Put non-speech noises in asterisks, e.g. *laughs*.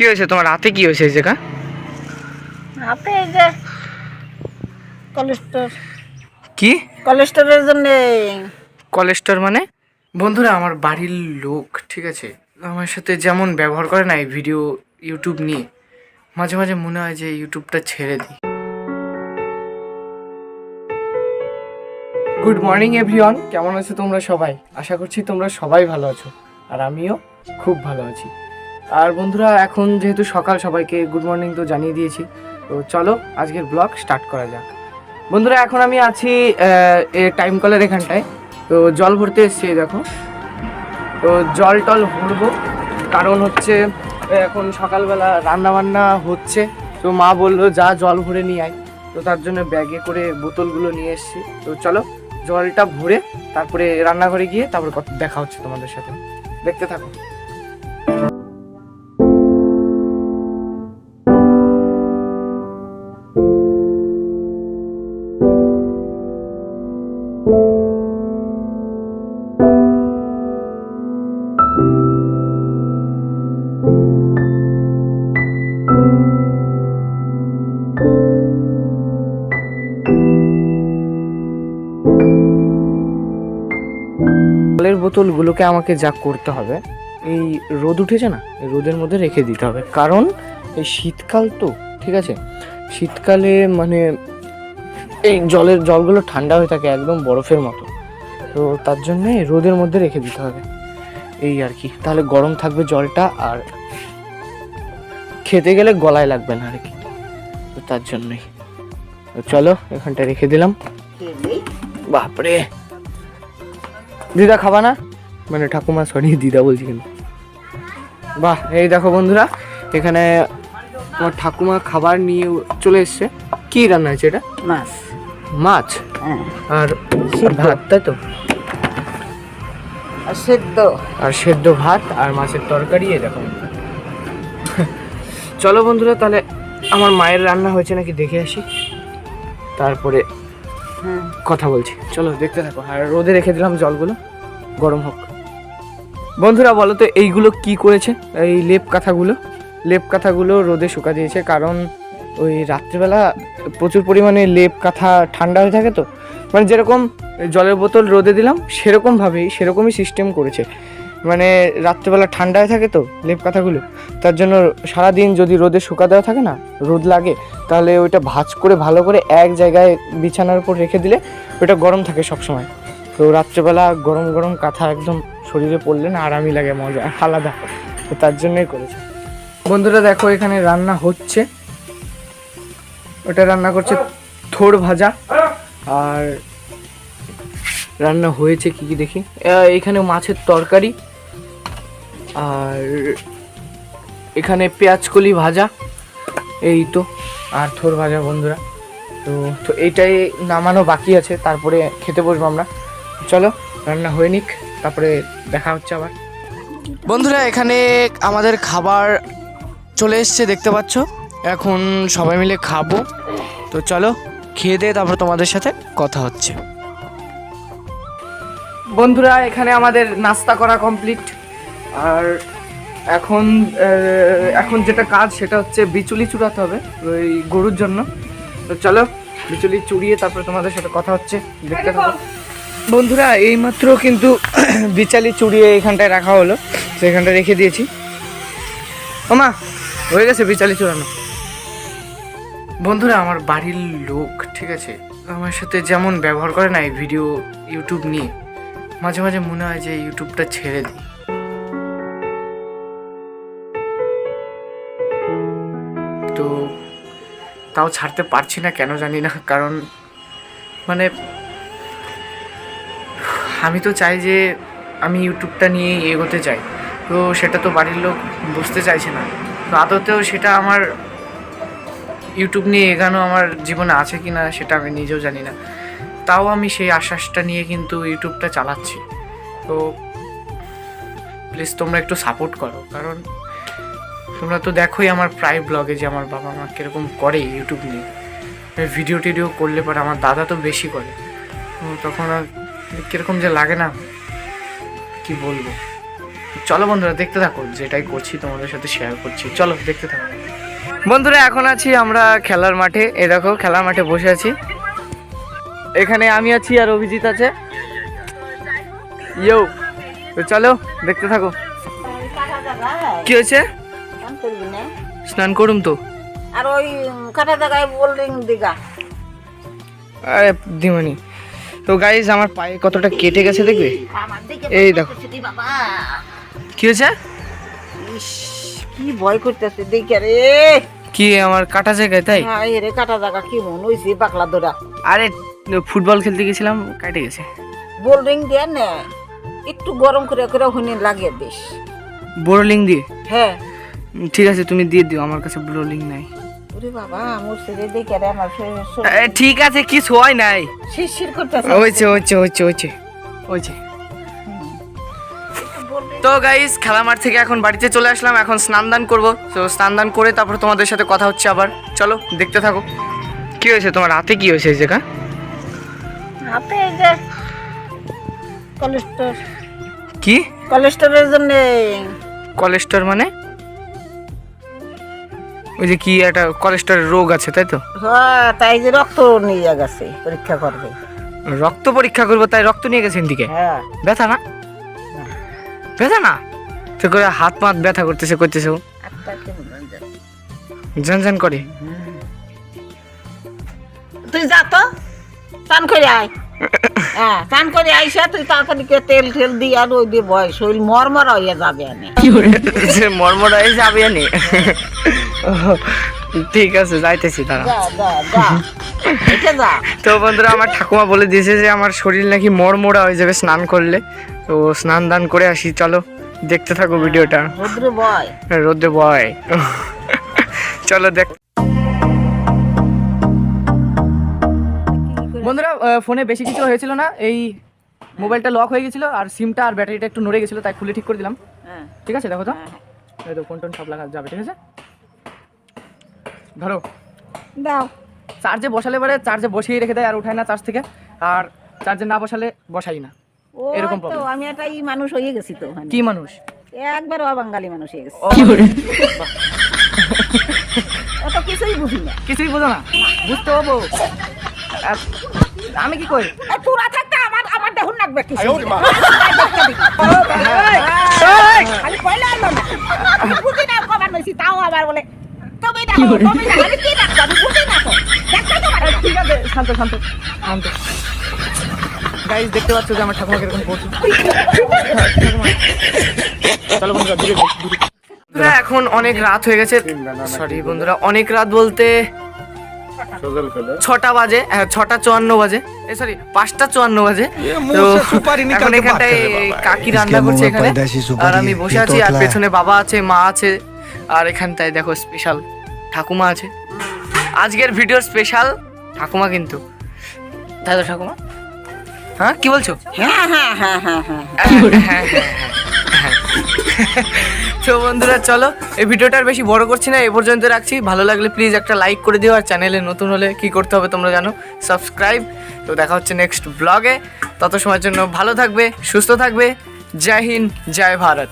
কি হয়েছে? তোমার রাতে কি হয়েছে এই জায়গা? হাতে এই যে কোলেস্টোর কি? কোলেস্টোরের জন্য। কলেস্টর মানে? বন্ধুরা আমার বাড়ির লোক ঠিক আছে? আমার সাথে যেমন ব্যবহার করে না এই ভিডিও ইউটিউব নিয়ে মাঝে মাঝে মনে হয় যে ইউটিউবটা ছেড়ে দিই। গুড মর্নিং এভরিওয়ান কেমন আছো তোমরা সবাই? আশা করছি তোমরা সবাই ভালো আছো। আর আমিও খুব ভালো আছি। আর বন্ধুরা, এখন যেহেতু সকাল, সবাইকে গুড মর্নিং তো জানিয়ে দিয়েছি। তো চলো, আজকের ব্লগ স্টার্ট করা যাক। বন্ধুরা, এখন আমি আছি টাইম কলের এখানটায়। তো জল ভরতে এসছি দেখো। তো জল টল ভরবো, কারণ হচ্ছে, এখন সকালবেলা রান্না বান্না হচ্ছে। তো মা বলল, যা জল ভরে নিয়ে আয়। তো তার জন্য ব্যাগে করে বোতলগুলো নিয়ে এসেছি। তো চলো, জলটা ভরে তারপরে রান্নাঘরে গিয়ে তারপরে দেখা হচ্ছে তোমাদের সাথে। দেখতে থাকো। জলের বোতলগুলোকে আমাকে যা করতে হবে এই রোদ উঠেছে না রোদের মধ্যে রেখে দিতে হবে। কারণ এই শীতকাল তো ঠিক আছে? শীতকালে মানে এই জলের জলগুলো ঠান্ডা হয়ে থাকে একদম বরফের মতো। তো তার জন্য রোদের মধ্যে রেখে দিতে হবে। এই আর কি। তাহলে গরম থাকবে জলটা আর খেতে গেলে গলায় লাগবে না আর কি। তো তার জন্যই। চলো এখানটা রেখে দিলাম। বাপরে! দিদা খাবা না? মানে ঠাকুমা সরি দিদা বলছি কিন্তু। বাহ এই দেখো বন্ধুরা এখানে আমার ঠাকুমা খাবার নিয়ে চলে এসছে। কি রান্না হয়েছে এটা? মাছ। মাছ? হ্যাঁ। আর ভাত তাই তো? আর সেদ্ধ। আর সেদ্ধ ভাত আর মাছের তরকারি এই দেখো। চলো বন্ধুরা তাহলে আমার মায়ের রান্না হয়েছে নাকি দেখে আসি। তারপরে কথা বলছি। চলো, দেখতে থাকো। আর রোদে রেখে দিলাম জলগুলো। গরম হোক। বন্ধুরা, বলো তো, এইগুলো কি করেছে? এই লেপ কাঁথাগুলো? লেপ কাঁথাগুলো রোদে শুকা দিয়েছে, কারণ ওই রাত্রিবেলা প্রচুর পরিমাণে লেপ কাঁথা ঠান্ডা হয়ে থাকে তো। মানে যেরকম জলের বোতল রোদে দিলাম, সেরকমভাবেই, সেরকমই সিস্টেম করেছে। মানে রাত্রেবেলা ঠান্ডায় থাকে তো লেপ কাঁথাগুলো, তার জন্য সারাদিন যদি রোদে শুকা দেওয়া থাকে না, রোদ লাগে, তাহলে ওইটা ভাজ করে ভালো করে এক জায়গায় বিছানার উপর রেখে দিলে ওইটা গরম থাকে সবসময়। তো রাত্রেবেলা গরম গরম কাঁথা একদম শরীরে পড়লে না আরামই লাগে, মজা আলাদা। তো তার জন্যই করেছে। বন্ধুরা দেখো এখানে রান্না হচ্ছে। ওটা রান্না করছে থোড় ভাজা। আর রান্না হয়েছে কি কি দেখি? এখানে মাছের তরকারি আর এখানে পেঁয়াজকলি ভাজা, এই তো, আর থোর ভাজা বন্ধুরা। তো তো এইটাই নামানো বাকি আছে, তারপরে খেতে বসবো আমরা। চলো, রান্না হয়ে নিক, তারপরে দেখা হচ্ছে আবার। বন্ধুরা, এখানে আমাদের খাবার চলে এসছে, দেখতে পাচ্ছ? এখন সবাই মিলে খাব। তো চলো, খেয়ে দিয়ে তারপর তোমাদের সাথে কথা হচ্ছে। বন্ধুরা, এখানে আমাদের নাস্তা করা কমপ্লিট আর এখন এখন যেটা কাজ সেটা হচ্ছে বিচুলি চুড়াতে হবে, ওই গরুর জন্য। তো চলো, বিচুলি চুড়িয়ে তারপরে তোমাদের সাথে কথা হচ্ছে, দেখতে থাকো। বন্ধুরা, এইমাত্র কিন্তু *clears throat* বিচালি চুড়িয়ে এখানটায় রাখা হলো, তো এখানটায় রেখে দিয়েছি। ওমা হয়ে গেছে বিচালি চুড়ানো। বন্ধুরা, আমার বাড়ির লোক, ঠিক আছে, আমার সাথে যেমন ব্যবহার করে না এই ভিডিও ইউটিউব নিয়ে, মাঝে মাঝে মনে হয় যে ইউটিউবটা ছেড়ে দিই। তো তাও ছাড়তে পারছি না, কেন জানি না, কারণ মানে আমি তো চাই যে আমি ইউটিউবটা নিয়ে এগোতে চাই। তো সেটা তো বাড়ির লোক বুঝতে চাইছে না। তো আদতেও সেটা আমার ইউটিউব নিয়ে এগানো আমার জীবনে আছে কি না, সেটা আমি নিজেও জানি না। তাও আমি সেই আশ্বাসটা নিয়ে কিন্তু ইউটিউবটা চালাচ্ছি। তো প্লিজ তোমরা একটু সাপোর্ট করো, কারণ তোমরা তো দেখোই আমার প্রায় ব্লগে যে আমার বাবা মা কীরকম করে ইউটিউব নিয়ে। ভিডিও টিডিও করলে পরে আমার দাদা তো বেশি করে। তখন আর কীরকম যে লাগে না, কি বলব? চলো বন্ধুরা, দেখতে থাকো, যেটাই করছি তোমাদের সাথে শেয়ার করছি। চলো, দেখতে থাকো। বন্ধুরা, এখন আছি আমরা খেলার মাঠে। এ দেখো, খেলার মাঠে বসে আছি। এখানে আমি আছি আর অভিজিৎ আছে। ইয়ো চলো, দেখতে থাকো। কি হয়েছে? করবি না? স্নান করুম তো। আর ওই কাটা জায়গায় বোল্ডিং দিঘা আরে দিমানি তো গাইজ আমার পায়ে কতটা কেটে গেছে দেখবে? এই দেখো। কি হয়েছে? কি ভয় করতেছে দেখে রে। কি আমার কাটা জায়গায় তাই? হ্যাঁ রে কাটা জায়গা কি মন হইছে বাকলা দোরা। আরে ফুটবল খেলতে গেছিলাম কেটে গেছে। বোল্ডিং দিয়ে নে একটু গরম করে করে হুনি লাগিয়ে দিস। বোরলিং দিয়ে? হ্যাঁ। ঠিক আছে তুমি দিয়ে দিও আমার কাছে বোরলিং নাই। ওরে বাবা আমার ছেলে দেখে রে আমার এ, ঠিক আছে কিছু হয় নাই। শিরশির করতেছে। তো গাইস খেলা মাঠ থেকে এখন বাড়িতে চলে আসলাম এখন স্নান দান করব। তো স্নান দান করে তারপর তোমাদের সাথে কথা হচ্ছে আবার। চলো দেখতে থাকো। কি হয়েছে তোমার হাতে কি হয়েছে এই জায়গা? হাতে যে কোলেস্টোর কি? কোলেস্টোরের জন্য। কোলেস্টর মানে? ওই যে কি একটা কোলেস্টরের রোগ আছে তাই তো? হ্যাঁ তাই যে রক্ত নিয়ে গেছে পরীক্ষা করবে। রক্ত পরীক্ষা করব তাই রক্ত নিয়ে গেছেন দিকে হ্যাঁ। ব্যথা না? ব্যথা না? তো করে হাত পাত ব্যথা করতেছে করতেছে ও। একটা কেমন যায়। ঝান ঝান করে। তুই যা তো চান করে আয়। হ্যাঁ চান করে আইসা তুই তাড়াতাড়ি করে তেল ঠেল দিয়ে আর ওই দিয়ে বয় শরীর মরমরা হয়ে যাবে আনে যে মর্মরাই যাবে নি ঠিক আছে যাইতেছি যা তো বন্ধুরা আমার ঠাকুমা বলে দিয়েছে যে আমার শরীর নাকি মরমরা হয়ে যাবে স্নান করলে। তো স্নান দান করে আসি চলো দেখতে থাকো ভিডিওটা। রুদ্র বয়। রোদে বয়। চলো দেখ বন্ধুরা ফোনে বেশি কিছু হয়েছিল না। এই মোবাইলটা লক হয়ে গেছিল আর সিমটা আর ব্যাটারিটা একটু নড়ে গেছিল তাই খুলে ঠিক করে দিলাম। হ্যাঁ। ঠিক আছে দেখো তো। হ্যাঁ। এই তো ফোন টোন সব লাগা যাবে ঠিক আছে? ধরো। দাও। চার্জে বসালে পরে চার্জে বসিয়ে রেখে দেয় আর উঠায় না চার্জ থেকে। আর চার্জে না বসালে বসাই না। এরকম আমি একটা ই মানুষ হয়ে গেছি তো। কি মানুষ? একবার অবাঙ্গালি মানুষ হয়ে গেছি। অত *laughs* *laughs* কিছুই বুঝি না। কিছুই বোঝো না। বুঝতে হব আমি কি এ, তোরা থাকতে আমার আমার দেখুন লাগবে কিছু খালি কইলে আলো না বুঝি না কবার নইছি তাও আবার বলে তুমি দেখো তুমি দেখো আমি কি দেখো আমি বুঝি না তো। দেখতে তো ঠিক আছে শান্ত শান্ত শান্ত। গাইজ দেখতে পাচ্ছ যে আমার ঠাকুমা কীরকম করছে। চলো বন্ধুরা দূরে এখন অনেক রাত হয়ে গেছে। সরি বন্ধুরা অনেক রাত বলতে ছটা বাজে হ্যাঁ, ছটা চুয়ান্ন বাজে। সরি পাঁচটা চুয়ান্ন বাজে। তো এখন এখানটায় কাকি রান্না করছে এখানে। আর আমি বসে আছি আর পেছনে বাবা আছে মা আছে আর এখানটায় দেখো স্পেশাল ঠাকুমা আছে। আজকের ভিডিও স্পেশাল ঠাকুমা কিন্তু। তাই তো ঠাকুমা? হ্যাঁ কি বলছো? হ্যাঁ হ্যাঁ হ্যাঁ। হ্যাঁ হ্যাঁ হ্যাঁ হ্যাঁ।, হ্যাঁ, হ্যাঁ। তো বন্ধুরা, চলো এই ভিডিওটা আর বেশি বড় করছি না, এ পর্যন্ত রাখছি। ভালো লাগলে প্লিজ একটা লাইক করে দিও, আর চ্যানেলে নতুন হলে কি করতে হবে তোমরা জানো? সাবস্ক্রাইব তো দেখা হচ্ছে নেক্সট ব্লগে তত সময়ের জন্য ভালো থাকবে, সুস্থ থাকবে। জয় হিন্দ, জয় ভারত।